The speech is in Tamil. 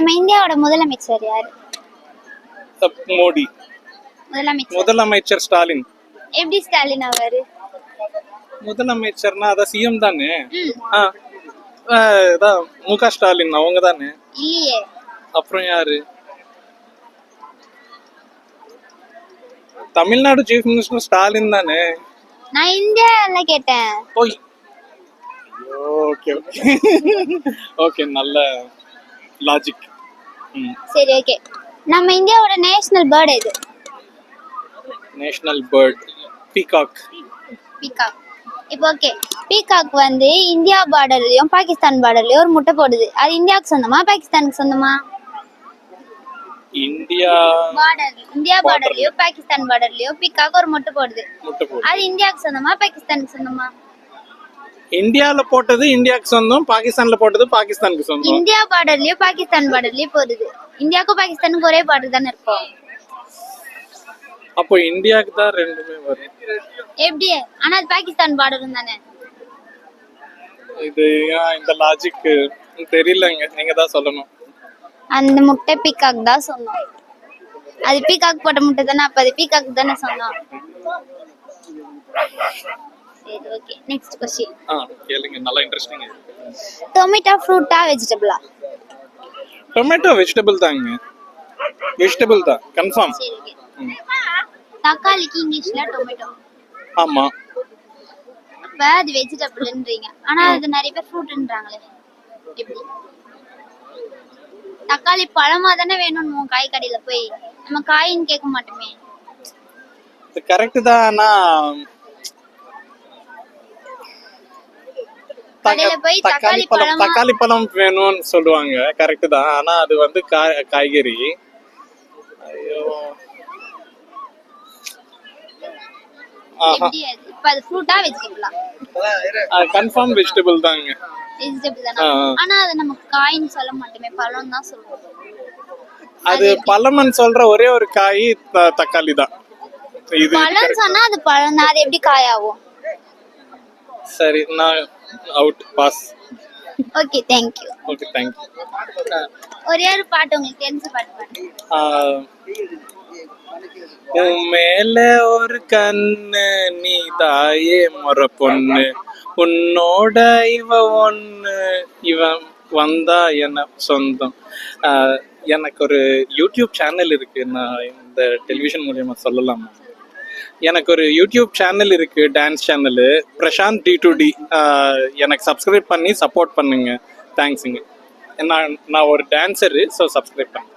நம்ம இந்தியாவோட முதலமைச்சர் யாரு? மோடி. முதலமைச்சர். முதலமைச்சர் ஸ்டாலின். எப்படி ஸ்டாலின் ஆவாரு? முதலமைச்சர்னா அதான் சிஎம் தானே? இதான் மு க ஸ்டாலின் அவங்க தானே? இல்லையே. அப்புறம் யாரு? தமிழ்நாடு சீஃப் மினிஸ்டர் ஸ்டாலின் தானே? நான் இந்தியால கேட்டேன். போய் ஓகே ஓகே. ஓகே நல்ல லாஜிக் சரி ஓகே நம்ம இந்தியாவோட நேஷனல் பேர்டு எது? நேஷனல் பேர்ட் பீகாக் பீகாக் இப்போ ஓகே பீகாக் வந்து இந்தியா பார்டர்லயும் பாகிஸ்தான் பார்டர்லயும் ஒரு முட்டை போடுது. அது இந்தியாவுக்கு சொந்தமா பாகிஸ்தானுக்கு சொந்தமா? இந்தியா பார்டர் இந்தியா பார்டர்லயோ பாகிஸ்தான் பார்டர்லயோ பீகாக் ஒரு முட்டை போடுது. முட்டை போடு அது இந்தியாவுக்கு சொந்தமா பாகிஸ்தானுக்கு சொந்தமா? இந்தியால போட்டது இந்தியாவுக்கு சொந்தம் பாகிஸ்தான்ல போட்டது பாகிஸ்தானுக்கு சொந்தம். இந்தியா பார்டர்லயோ பாகிஸ்தான் பார்டர்லயோ போடுது இந்தியாவுக்கும் பாகிஸ்தானுக்கும் ஒரே பார்டர் தானே இருக்கும். அப்போ இந்தியாவுக்கு தான் ரெண்டுமே வரும். எப்படி? ஆனா அது பாகிஸ்தான் பார்டரும் தானே. இது ஏன் இந்த லாஜிக் தெரியலங்க நீங்க தான் சொல்லணும். அந்த முட்டை பீகாக் தான் சொன்னோம். அது பீகாக் போட்ட முட்டை தானே அப்ப அது பீகாக் தானே சொன்னோம். ஓகே நெக்ஸ்ட் கொஸ்டின் ஆ கேளுங்க. நல்லா இன்ட்ரெஸ்டிங் டொமேட்டோ ஃப்ரூட்டா வெஜிடபிளா டொமேட்டோ வெஜிடபிள் தாங்க. வெஜிடபிள் தான். கன்ஃபார்ம் தக்காளிக்கு இங்கிலீஷ்ல டொமேட்டோ ஆமா. அப்ப அது வெஜிடபிள்ன்றீங்க ஆனா அது நிறைய பேர் ஃப்ரூட்ன்றாங்களே எப்படி? தக்காளி பழமா தானே வேணும் காய் கடையில போய்? நம்ம காயின்னு கேட்க மாட்டோமே. கரெக்ட் தான் ஆனா தக்க- கடையில போய் தக்காளி பழம் தக்காளி பழம் வேணும்னு சொல்லுவாங்க. கரெக்ட் தான். ஆனா அது வந்து காய்கறி. ஐயோ. கன்ஃபார்ம் வெஜிடபிள் தாங்க. ஆனா அது நம்ம காயின்னு சொல்ல மாட்டோமே. பழம் தான் சொல்லுவோம். அது பழமன் சொல்ற ஒரே ஒரு காய் தக்காளி தான். இது பழம் சொன்னா அது பழம் அது எப்படி காயாகும் சரி நான் out pass okay thank you okay thank you ஒரே ஒரு பாட்டு உங்களுக்கு தெரிஞ்ச பாட்டு பாட்டு உன் மேல ஒரு கண்ணு நீ தாயே முறை பொண்ணு. உன்னோட இவ ஒண்ணு இவன் வந்தா என்ன சொந்தம்? எனக்கு ஒரு யூடியூப் சேனல் இருக்கு. நான் இந்த டெலிவிஷன் மூலியமா சொல்லலாமா? எனக்கு ஒரு யூடியூப் சேனல் இருக்கு dance channel Prashanth D to D எனக்கு சப்ஸ்கிரைப் பண்ணி சப்போர்ட் பண்ணுங்க. தேங்க்ஸுங்க நான் நான் ஒரு டான்ஸரு ஸோ சப்ஸ்கிரைப் பண்ணேன்